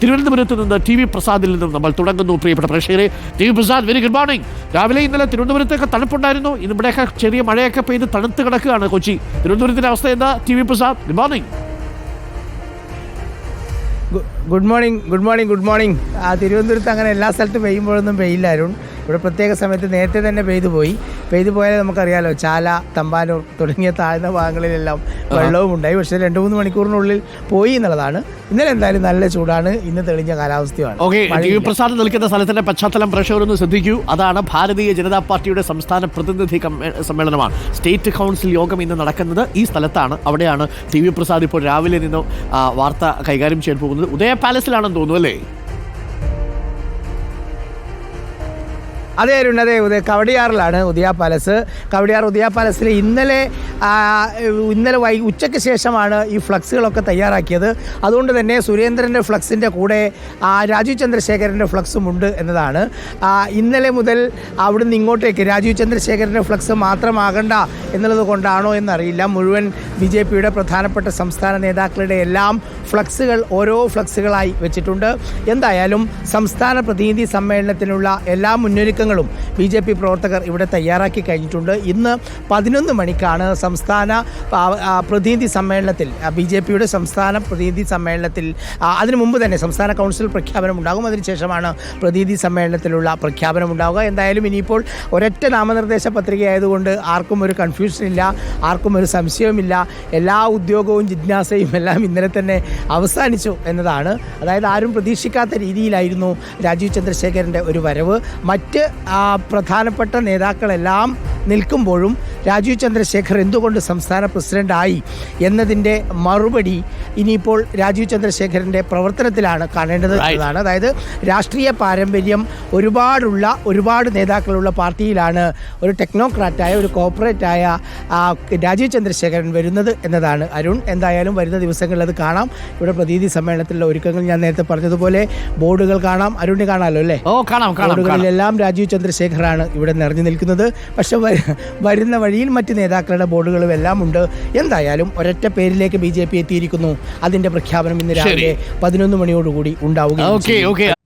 തിരുവനന്തപുരത്ത് നിന്ന് T V പ്രസാദിൽ നിന്നും നമ്മൾ തുടങ്ങുന്നു പ്രിയപ്പെട്ട പ്രേക്ഷകരെ. T V Prasad very good morning രാവിലെ ഇന്നലെ തിരുവനന്തപുരത്തൊക്കെ തണുപ്പുണ്ടായിരുന്നു. ഇന്ന് ഇവിടെയൊക്കെ ചെറിയ മഴയൊക്കെ പെയ്ത് തണുത്ത് കിടക്കുകയാണ് കൊച്ചി. തിരുവനന്തപുരത്തിന്റെ അവസ്ഥ എന്താ? T V Prasad good morning good morning good morning good morning ആ തിരുവനന്തപുരത്ത് അങ്ങനെ എല്ലാ സ്ഥലത്തും പെയ്യുമ്പോഴൊന്നും പെയ്യില്ലായിരുന്നു ഇവിടെ പ്രത്യേക സമയത്ത് നേരത്തെ തന്നെ പെയ്തു പോയി. പെയ്തു പോയാൽ നമുക്കറിയാലോ ചാല തമ്പാനൂർ തുടങ്ങിയ താഴ്ന്ന ഭാഗങ്ങളിലെല്ലാം വെള്ളവും ഉണ്ടായി. പക്ഷേ രണ്ട് മൂന്ന് മണിക്കൂറിനുള്ളിൽ പോയി എന്നുള്ളതാണ്. ഇന്നലെ എന്തായാലും നല്ല ചൂടാണ് ഇന്ന് തെളിഞ്ഞ കാലാവസ്ഥയാണ്. ഓക്കെ പ്രസാദ് നിൽക്കുന്ന സ്ഥലത്തിന്റെ പശ്ചാത്തലം പ്രേക്ഷകരൊന്ന് ശ്രദ്ധിക്കൂ. അതാണ് ഭാരതീയ ജനതാ പാർട്ടിയുടെ സംസ്ഥാന പ്രതിനിധി സമ്മേളനമാണ്. സ്റ്റേറ്റ് കൗൺസിൽ യോഗം ഇന്ന് നടക്കുന്നത് ഈ സ്ഥലത്താണ്. അവിടെയാണ് ടി വി പ്രസാദ് ഇപ്പോൾ രാവിലെ നിന്ന് വാർത്ത കൈകാര്യം ചെയ്യാൻ പോകുന്നത്. ഉദയ പാലസിലാണെന്ന് തോന്നുന്നു അല്ലേ? അതെ അരുൺ അതെ ഉദയ കവടിയാറിലാണ് ഉദയ പാലസ്. കവടിയാർ ഉദയ പാലസിൽ ഇന്നലെ ഇന്നലെ വൈ ഉച്ചയ്ക്ക് ശേഷമാണ് ഈ ഫ്ലക്സുകളൊക്കെ തയ്യാറാക്കിയത്. അതുകൊണ്ട് തന്നെ സുരേന്ദ്രന്റെ ഫ്ലക്സിന്റെ കൂടെ രാജീവ് ചന്ദ്രശേഖരന്റെ ഫ്ലക്സും ഉണ്ട് എന്നതാണ്. ഇന്നലെ മുതൽ അവിടുന്ന് ഇങ്ങോട്ടേക്ക് രാജീവ് ചന്ദ്രശേഖരന്റെ ഫ്ലക്സ് മാത്രമാകണ്ട എന്നുള്ളത് കൊണ്ടാണോ എന്നറിയില്ല. മുഴുവൻ ബി ജെ പിയുടെ പ്രധാനപ്പെട്ട സംസ്ഥാന നേതാക്കളുടെ എല്ലാം ഫ്ലക്സുകൾ ഓരോ ഫ്ലക്സുകളായി വെച്ചിട്ടുണ്ട്. എന്തായാലും സംസ്ഥാന പ്രതിനിധി സമ്മേളനത്തിനുള്ള എല്ലാ മുന്നൊരുക്കങ്ങളും ബി ജെ പി പ്രവർത്തകർ ഇവിടെ തയ്യാറാക്കി കഴിഞ്ഞിട്ടുണ്ട്. ഇന്ന് പതിനൊന്ന് മണിക്കാണ് സംസ്ഥാന പ്രതിനിധി സമ്മേളനത്തിൽ ബി ജെ പിയുടെ സംസ്ഥാന പ്രതിനിധി സമ്മേളനത്തിൽ അതിനു മുമ്പ് തന്നെ സംസ്ഥാന കൗൺസിൽ പ്രഖ്യാപനം ഉണ്ടാകും അതിനുശേഷമാണ് പ്രതിനിധി സമ്മേളനത്തിലുള്ള പ്രഖ്യാപനം ഉണ്ടാവുക എന്തായാലും ഇനിയിപ്പോൾ ഒരൊറ്റ നാമനിർദ്ദേശ പത്രിക ആയതുകൊണ്ട് ആർക്കും ഒരു കൺഫ്യൂഷൻ ഇല്ല ആർക്കും ഒരു സംശയവുമില്ല. എല്ലാ ഉദ്യോഗവും ജിജ്ഞാസയും എല്ലാം ഇന്നലെ തന്നെ അവസാനിച്ചു എന്നതാണ്. അതായത് ആരും പ്രതീക്ഷിക്കാത്ത രീതിയിലായിരുന്നു രാജീവ് ചന്ദ്രശേഖരന്റെ ഒരു വരവ്. മറ്റ് പ്രധാനപ്പെട്ട നേതാക്കളെല്ലാം നിൽക്കുമ്പോഴും രാജീവ് ചന്ദ്രശേഖർ എന്തുകൊണ്ട് സംസ്ഥാന പ്രസിഡന്റായി എന്നതിന്റെ മറുപടി ഇനിയിപ്പോൾ രാജീവ് ചന്ദ്രശേഖരന്റെ പ്രവർത്തനത്തിലാണ് കാണേണ്ടത്. എന്നതാണ്. അതായത് രാഷ്ട്രീയ പാരമ്പര്യം ഒരുപാടുള്ള ഒരുപാട് നേതാക്കളുള്ള പാർട്ടിയിലാണ് ഒരു ടെക്നോക്രാറ്റായ ഒരു കോർപ്പറേറ്റായ ആ, രാജീവ് ചന്ദ്രശേഖരൻ വരുന്നത് എന്നതാണ്. അരുൺ എന്തായാലും വരുന്ന ദിവസങ്ങളിൽ അത് കാണാം. ഇവിടെ പ്രതിനിധി സമ്മേളനത്തിലുള്ള ഒരുക്കങ്ങൾ ഞാൻ നേരത്തെ പറഞ്ഞതുപോലെ ബോർഡുകൾ കാണാം. അരുണിന് കാണാമല്ലോ അല്ലേ? ഓ കാണാം ബോർഡുകളിലെല്ലാം രാജീവ് ചന്ദ്രശേഖറാണ് ഇവിടെ നിറഞ്ഞു നിൽക്കുന്നത്. പക്ഷെ വരുന്ന വഴിയിൽ മറ്റ് നേതാക്കളുടെ ബോർഡുകളും എല്ലാം ഉണ്ട്. എന്തായാലും ഒരൊറ്റ പേരിലേക്ക് ബി ജെ പി എത്തിയിരിക്കുന്നു. അതിന്റെ പ്രഖ്യാപനം ഇന്ന് രാവിലെ പതിനൊന്ന് മണിയോടുകൂടി ഉണ്ടാവുക